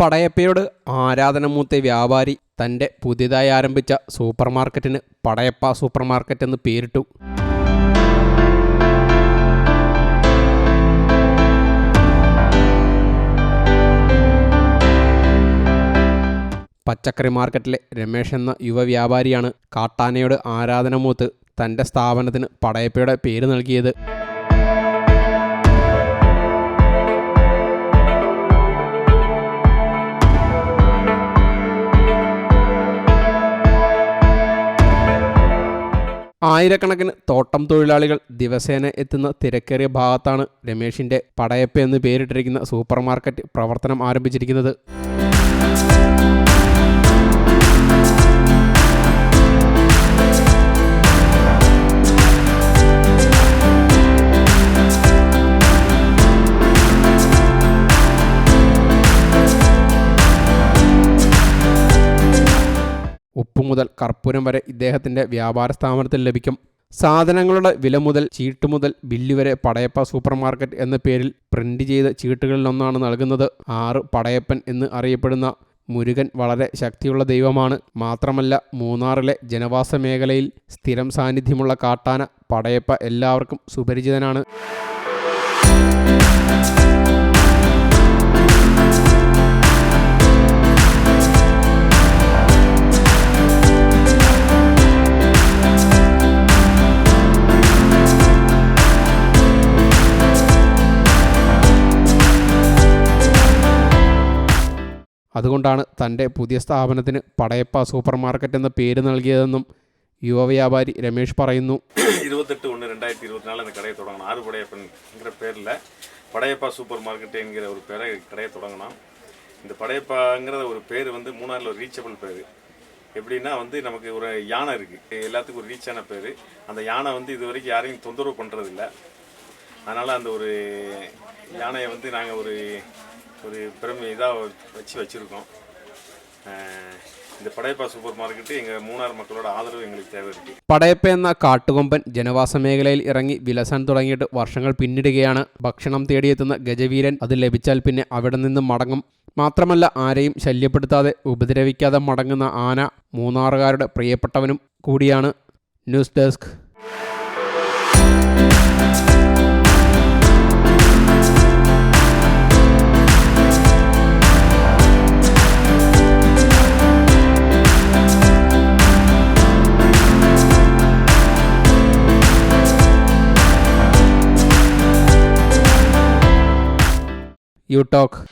പടയപ്പയോട് ആരാധനമൂത്ത വ്യാപാരി തന്റെ പുതിയതായി ആരംഭിച്ച സൂപ്പർ മാർക്കറ്റിന് പടയപ്പ സൂപ്പർ മാർക്കറ്റ് എന്ന് പേരിട്ടു. പച്ചക്കറി മാർക്കറ്റിലെ രമേശ് എന്ന യുവ വ്യാപാരിയാണ് കാട്ടാനയോട് ആരാധനമൂത്ത് തന്റെ സ്ഥാപനത്തിന് പടയപ്പയുടെ പേര് നൽകിയത്. ആയിരക്കണക്കിന് തോട്ടം തൊഴിലാളികൾ ദിവസേന എത്തുന്ന തിരക്കേറിയ ഭാഗത്താണ് രമേഷിന്റെ പടയപ്പ എന്ന് പേരിട്ടിരിക്കുന്ന സൂപ്പർ മാർക്കറ്റ് പ്രവർത്തനം ആരംഭിച്ചിരിക്കുന്നത്. ഉപ്പ് മുതൽ കർപ്പൂരം വരെ ഇദ്ദേഹത്തിന്റെ വ്യാപാര സ്ഥാപനത്തിൽ ലഭിക്കും. സാധനങ്ങളുടെ വില മുതൽ ചീട്ട് മുതൽ ബില്ല് വരെ പടയപ്പ സൂപ്പർ മാർക്കറ്റ് എന്ന പേരിൽ പ്രിന്റ് ചെയ്ത ചീട്ടുകളിലൊന്നാണ് നൽകുന്നത്. ആറ് പടയപ്പൻ എന്ന് അറിയപ്പെടുന്ന മുരുകൻ വളരെ ശക്തിയുള്ള ദൈവമാണ്. മാത്രമല്ല മൂന്നാറിലെ ജനവാസ മേഖലയിൽ സ്ഥിരം സാന്നിധ്യമുള്ള കാട്ടാന പടയപ്പ എല്ലാവർക്കും സുപരിചിതനാണ്. അതുകൊണ്ടാണ് തൻ്റെ പുതിയ സ്ഥാപനത്തിന് പടയപ്പ സൂപ്പർ മാർക്കറ്റ് എന്ന പേര് നൽകിയതെന്നും യുവ വ്യാപാരി രമേഷ് പറയുന്നു இருபத்தெட்டு ஒன்று ரெண்டாயிரத்தி இருபத்தி நாலு அந்த கடையை தொடங்கணும் ஆறு படையப்பன்ங்கிற பேரில் படையப்பா சூப்பர் மார்க்கெட் என்கிற ஒரு பேரை கடையை தொடங்கினோம் இந்த படையப்பாங்கிற ஒரு பேர் வந்து மூணாறில் ஒரு ரீச்சபிள் பேர் எப்படின்னா வந்து நமக்கு ஒரு யானை இருக்குது எல்லாத்துக்கும் ஒரு ரீச்சான பேர் அந்த யானை வந்து இது வரைக்கும் யாரையும் தொந்தரவு பண்ணுறதில்ல அதனால் அந்த ஒரு யானையை வந்து நாங்கள் ஒரு ஒரு பெருமை இதாக வச்சு வச்சுருக்கோம் இந்த படையப்பா சூப்பர் மார்க்கெட்டு எங்கள் மூணார் மக்களோட ஆதரவு எங்களுக்கு தேவை இருக்குது പടയപ്പ എന്ന കാട്ടുകൊമ്പൻ ജനവാസ മേഖലയിൽ ഇറങ്ങി വിലസാൻ തുടങ്ങിയിട്ട് വർഷങ്ങൾ പിന്നിടുകയാണ് ഭക്ഷണം തേടിയെത്തുന്ന ഗജവീരൻ അത് ലഭിച്ചാൽ പിന്നെ അവിടെ നിന്ന് മടങ്ങും മാത്രമല്ല ആരെയും ശല്യപ്പെടുത്താതെ ഉപദ്രവിക്കാതെ മടങ്ങുന്ന ആന മൂന്നാറുകാരുടെ പ്രിയപ്പെട്ടവനും കൂടിയാണ് ന്യൂസ് ഡെസ്ക് you talk.